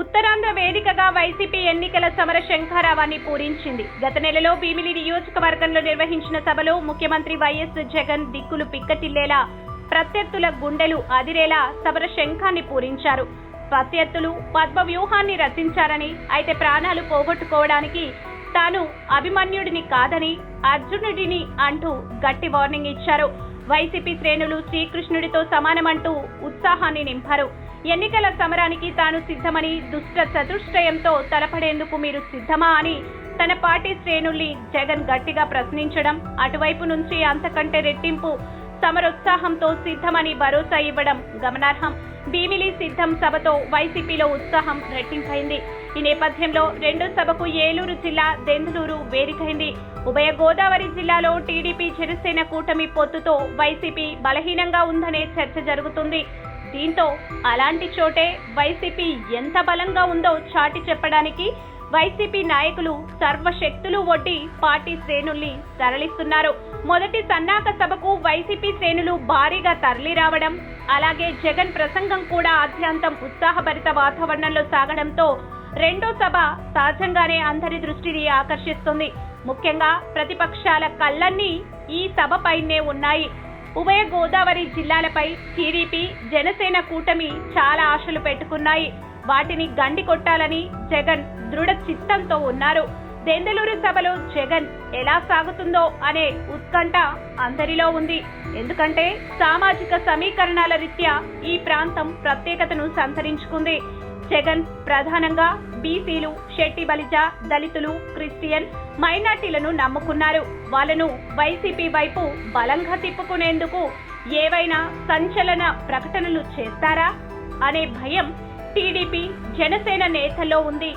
ఉత్తరాంధ్ర వేదికగా వైసీపీ ఎన్నికల సమర శంఖారావాన్ని పూరించింది. గత నెలలో భీమిలి నియోజకవర్గంలో నిర్వహించిన సభలో ముఖ్యమంత్రి వైఎస్ జగన్ దిక్కులు పిక్కటిల్లేలా ప్రత్యర్థుల గుండెలు అదిరేలా సమర శంఖాన్ని పూరించారు. ప్రత్యర్థులు పద్మ వ్యూహాన్ని రచించారని అయితే ప్రాణాలు పోగొట్టుకోవడానికి తాను అభిమన్యుడిని కాదని అర్జునుడిని అంటూ గట్టి వార్నింగ్ ఇచ్చారు. వైసీపీ శ్రేణులు శ్రీకృష్ణుడితో సమానమంటూ ఉత్సాహాన్ని నింపారు. ఎన్నికల సమరానికి తాను సిద్ధమని దుష్ట చతుష్టయంతో తలపడేందుకు మీరు సిద్ధమా అని తన పార్టీ శ్రేణుల్ని జగన్ గట్టిగా ప్రశ్నించడం అటువైపు నుంచి అంతకంటే రెట్టింపు సమరోత్సాహంతో సిద్ధమని భరోసా ఇవ్వడం గమనార్హం. భీమిలి సిద్ధం సభతో వైసీపీలో ఉత్సాహం రెట్టింపైంది. ఈ నేపథ్యంలో రెండో సభకు ఏలూరు జిల్లా దెందులూరు వేదికైంది ఉభయ గోదావరి జిల్లాలో టీడీపీ జనసేన కూటమి పొత్తుతో వైసీపీ బలహీనంగా ఉందనే చర్చ జరుగుతుంది. దీంతో అలాంటి చోటే వైసీపీ ఎంత బలంగా ఉందో చాటి చెప్పడానికి వైసీపీ నాయకులు సర్వశక్తులు ఒడ్డి పార్టీ శ్రేణుల్ని తరలిస్తున్నారు. మొదటి సన్నాహక సభకు వైసీపీ శ్రేణులు భారీగా తరలి రావడం అలాగే జగన్ ప్రసంగం కూడా ఆద్యాంతం ఉత్సాహభరిత వాతావరణంలో సాగడంతో రెండో సభ సహజంగానే అందరి దృష్టిని ఆకర్షిస్తుంది. ముఖ్యంగా ప్రతిపక్షాల కళ్ళన్నీ ఈ సభపైనే ఉన్నాయి. ఉభయ గోదావరి జిల్లాలపై టీడీపీ జనసేన కూటమి చాలా ఆశలు పెట్టుకున్నాయి. వాటిని గండి కొట్టాలని జగన్ దృఢ చిత్తంతో ఉన్నారు. దెందలూరు సభలో జగన్ ఎలా సాగుతుందో అనే ఉత్కంఠ అందరిలో ఉంది. ఎందుకంటే సామాజిక సమీకరణాల రీత్యా ఈ ప్రాంతం ప్రత్యేకతను సంతరించుకుంది. జగన్ ప్రధానంగా బీసీలు షెట్టి బలిజ దళితులు క్రిస్టియన్ మైనార్టీలను నమ్ముకున్నారు. వాళ్ళను వైసీపీ వైపు బలంగా తిప్పుకునేందుకు ఏవైనా సంచలన ప్రకటనలు చేస్తారా? అనే భయం టీడీపీ జనసేన నేతల్లో ఉంది.